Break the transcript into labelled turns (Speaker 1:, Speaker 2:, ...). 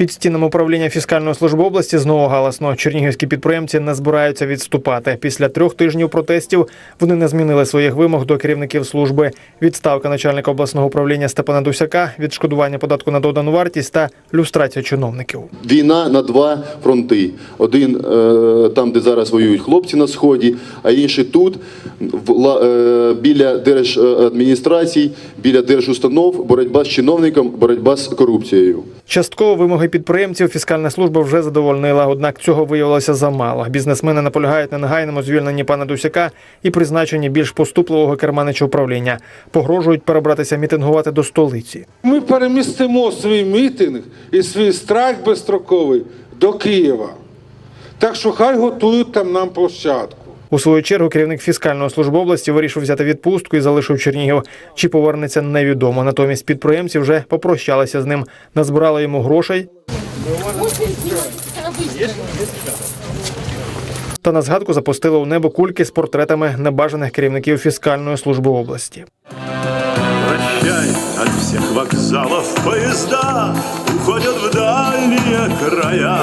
Speaker 1: Під стінами управління фіскальної служби області знову галасно. Чернігівські підприємці не збираються відступати. Після трьох тижнів протестів вони не змінили своїх вимог до керівників служби. Відставка начальника обласного управління Степана Дусяка, відшкодування податку на додану вартість та люстрація чиновників.
Speaker 2: Війна на два фронти. Один е, там, де зараз воюють хлопці на сході, а інший тут, е, біля держадміністрацій, біля держустанов, боротьба з чиновником, боротьба з корупцією.
Speaker 1: Частково вимоги підприємців фіскальна служба вже задовольнила, однак цього виявилося замало. Бізнесмени наполягають на негайному звільненні пана Дусяка і призначенні більш поступливого керманича управління. Погрожують перебратися мітингувати до столиці.
Speaker 3: Ми перемістимо свій мітинг і свій страйк безстроковий до Києва. Так що хай готують там нам площадку.
Speaker 1: У свою чергу керівник фіскальної служби області вирішив взяти відпустку і залишив Чернігів. Чи повернеться невідомо. Натомість підприємці вже попрощалися з ним, назбирали йому грошей. Та на згадку запустили у небо кульки з портретами небажаних керівників фіскальної служби області.
Speaker 4: Прощай от всех вокзалов поезда Уходят в дальние края